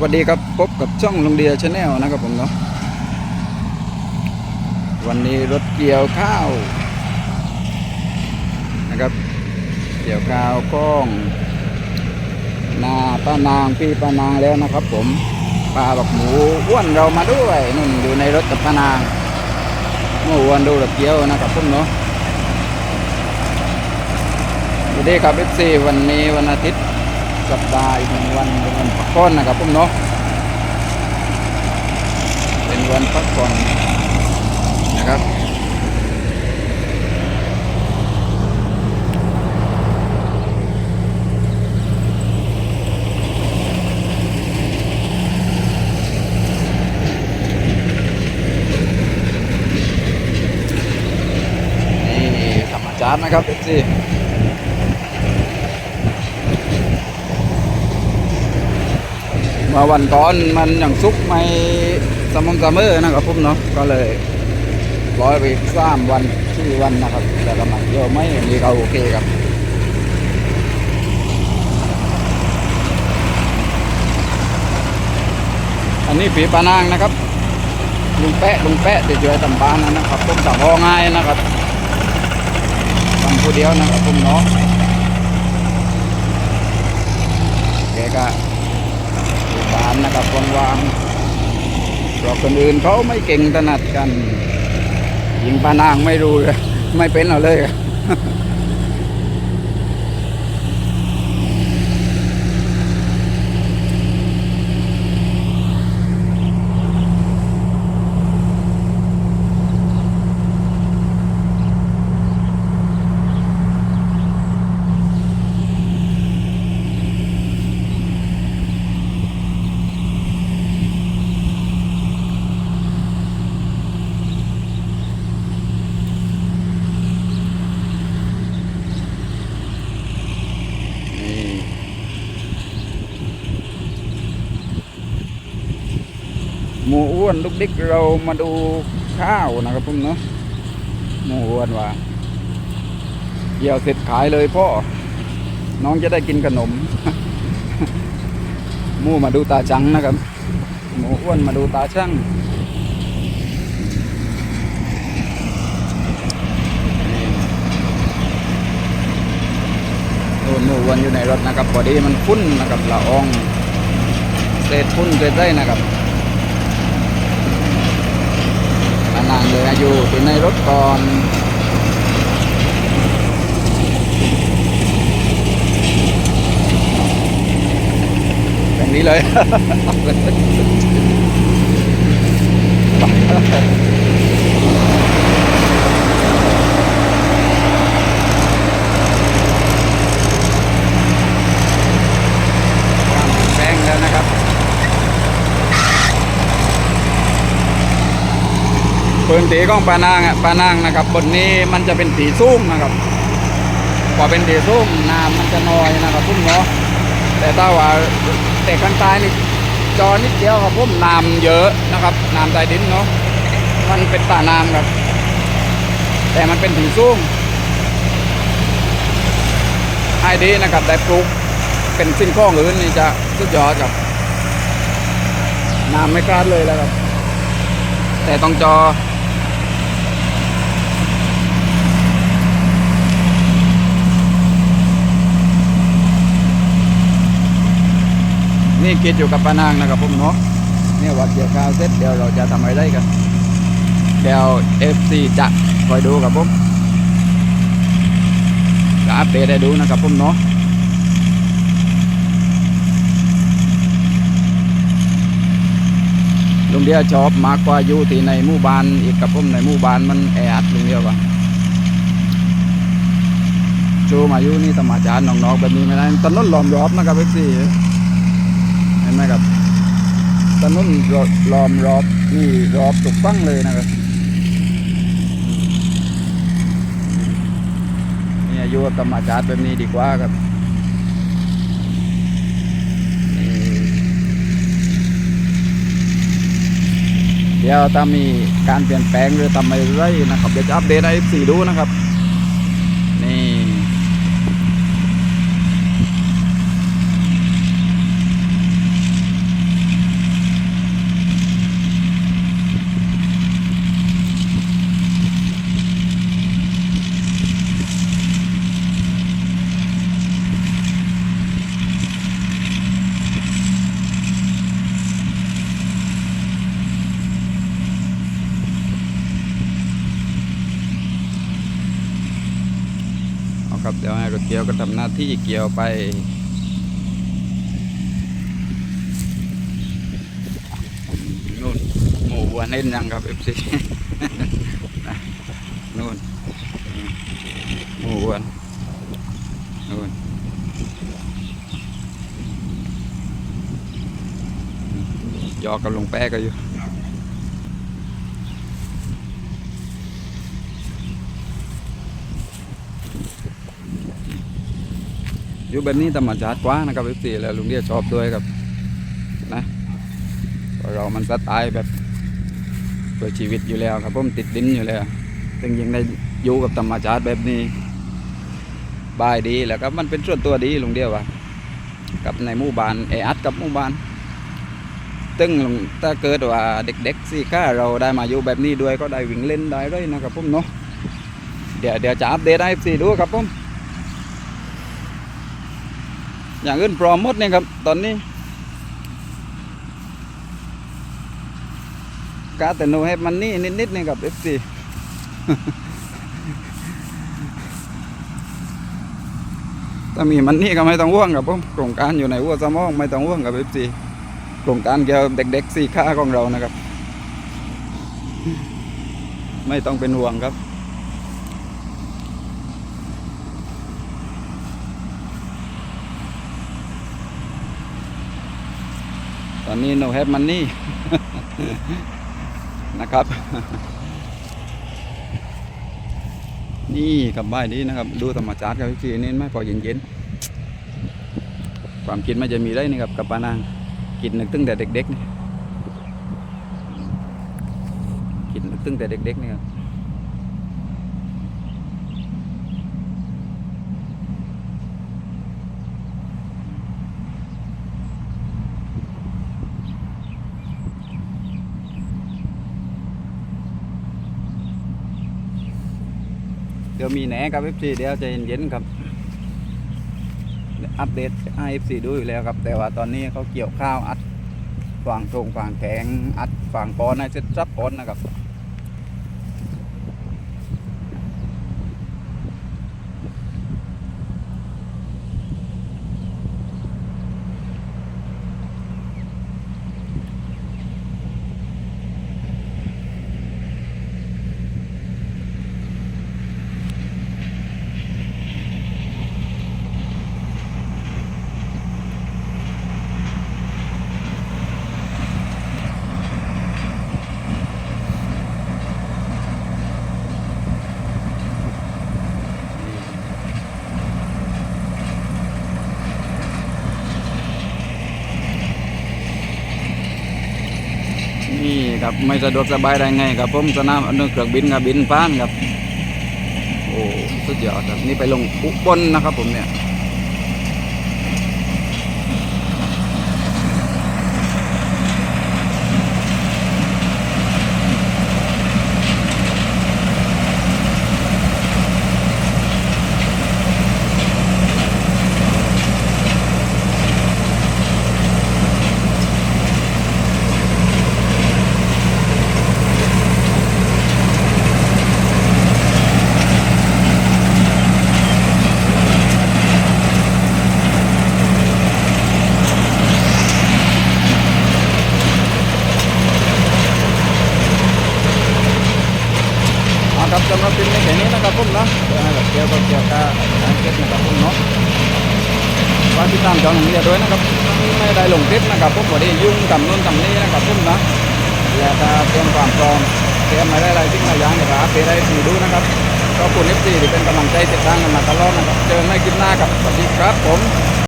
สวัสดีครับพบกับช่องลงเดียชาแนลนะครับผมเนาะวันนี้รถเกี่ยวข้าวนะครับ เกี่ยวข้าวกล้องนาป้านางพี่ป้านางแล้วนะครับ ผมปลาบักหมูอ้วนเรามาด้วยนุ่นอยู่ในรถกับป้านางเมื่อวันดูรถเกี่ยวนะครับผมเนาะสวัสดีครับเอฟซีวันนี้วันอาทิตย์ สัปดาห์อีกหนึ่งวันเป็นวันพักผ่อนนะครับผมเนาะเป็นวันพักผ่อนนะครับนี่ธรรมชาตินะครับเอฟซี มาวันก่อนมันอย่างซุกไม่สม่ำเสมอนะครับผมเนาะก็เลยร้อยไปสามวันที่วันนะครับ แต่ละมันเยอะไหมอันนี้ก็โอเคครับอันนี้ผีปานางนะครับลุงแปะลุงแปะเดี๋ยวช่วยตำบานนะครับผมสั่งพอง่ายนะครับทำผู้เดียวนะครับผมเนาะแกก็ตามนะกับ วางเพราะคนอื่นเขาไม่เก่งถนัดกัน ยิงปานางไม่รู้เลยไม่เป็นเราเลย หมูอ้วนลูกดิกเรามาดูข้าวนะครับผมเนาะหมูอ้วนว่าเกี่ยวเสร็จขายเลยพ่อ น้องจะได้กินขนมหมูมาดูตาจังนะครับ หมูอ้วนมาดูตาช่างหมูอ้วนอยู่ในรถนะครับพอดีมันฟุ้นนะครับละอองเศษฟุ้นเศษได้นะครับ เหลือยู่เป็นในรถก่อนแบบนี้เลย แป้งแล้วนะครับ พื้นที่ของปานางอะปานางนะครับบนนี้มันจะเป็นสีส้มนะครับพอเป็นสีส้มน้ำมันจะน้อยนะครับพุ่มเนาะแต่ถ้าว่าแต่ข้างใต้นี่จอนิดเดียวครับพุ่มน้ำเยอะนะครับน้ำใต้ดินเนาะมันเป็นตาน้ำครับ แต่มันเป็นสีส้มให้ดีนะครับได้ปลูกเป็นสิ่งของอื่นนี่จะสุดยอดครับน้ำไม่คลาดเลยแล้วครับแต่ต้องจอ นี่คิดอยู่กับปานางนะครับผมเนาะเนี่ยวัดเกี่ยวข้าวเสร็จเดี๋ยวเราจะทำอะไรได้กันเดี๋ยวเอฟซีจะคอยดูกับผมจะอัปเดตให้ดูนะครับผมเนาะลุงเดียวชอบมากกว่าอยู่ที่ในหมู่บ้านอีกกับผมในหมู่บ้านมันแออัดลุงเดียวว่าชูมาอยู่นี่สมาจารน้องๆแบบนี้ไม่ได้ถนนล้อมรอบนะครับเอฟซี ห็นไหมครับถนนล้อมรอบนี่รอบตุกฟังเลยนะครับนี่อยู่กับธรรมชาติแบบนี้ดีกว่าครับเดี๋ยวถ้ามีการเปลี่ยนแปลงหรือทำอะไรนะครับเดี๋ยวจะอัปเดตให้สี่ดูนะครับ นี่ น นะครับ เดี๋ยวให้รถเกี่ยวก็ทำหน้าที่เกี่ยวไปนู่นหมูวัวเน้นยังครับเอฟซีนู่นหมูวัวนู่นยอกับลงแป้ก็อยู่ อยู่แบบนี้ธรรมชาติกว่านะครับเอฟซีแล้วลุงเดียชอบด้วยครับนะเรามันสไตล์แบบเพื่อชีวิตอยู่แล้วครับผมติดดินอยู่แล้วถึงยังได้อยู่กับธรรมชาติแบบนี้บายดีแล้วครับมันเป็นส่วนตัวดีลุงเดียวว่ากับในหมู่บ้านแออัดกับหมู่บ้านตึงลุงถ้าเกิดว่าเด็กๆสิก้าเราได้มาอยู่แบบนี้ด้วยก็ได้วิ่งเล่นได้เลยนะครับผมเนาะเดี๋ยวเดี๋ยวจะอัปเดตให้ซีดูครับผม อย่างอื่นพร้อมหมดเนี่ยครับตอนนี้กาแต่โนให้มันนี่นิดๆเนี่ยครับ FC ถ้ามีมันนี่ก็ไม่ต้องห่วงครับผมโครงการอยู่ในหัวสมองไม่ต้องห่วงกับ FC โครงการเกี่ยวกับเด็กๆสี่ค่าของเรานะครับ ไม่ต้องเป็นห่วงครับ ตอนนี้ no have money นะครับ นี่กับบ้านนี้นะครับ ดูธรรมชาติครับพี่นี่ไม่พอเย็นๆ ความคิดมันจะมีได้นี่ครับกับปานางกินนึกตั้งแต่เด็กๆนี่กินนึกตั้งแต่เด็กๆนี่ครับ เดี๋ยวมีแหนครับ FC เดี๋ยวใจเย็นๆครับ อัปเดตให้ FC ดูอยู่แล้วครับ แต่ว่าตอนนี้เขาเกี่ยวข้าวอัดฝั่งทงฝั่งแข็งอัดฝั่งปอนให้เสร็จซับปอนนะครับ นี่ ครับไม่สะดวกสบายได้ไงครับผมสนามอนุเครื่องบินกับบินฟ้านครับโอ้สุดยอดครับนี่ไปลงอุบลนะครับผมเนี่ย เอาครับสำหรับคลิปนี้แค่นี้นะครับผมเนาะเดี๋ยวให้เราเกี่ยวกับเกี่ยวกับการเก็บนะครับผมเนาะฝากติดตามช่องนี้ด้วยนะครับไม่ได้ลงคลิปนะครับผมวันนี้ยุ่งกับนู่นกับนี่นะครับผมนะแล้วก็เตรียมความพร้อมเตรียมมาได้อะไรที่หลายอย่างเดี๋ยวอัปไดตให้ดูนะครับก็คุณเอฟซีที่เป็นกำลังใจติดตามกันมาตลอดนะครับเจอกันในคลิปหน้ากับสวัสดีครับผม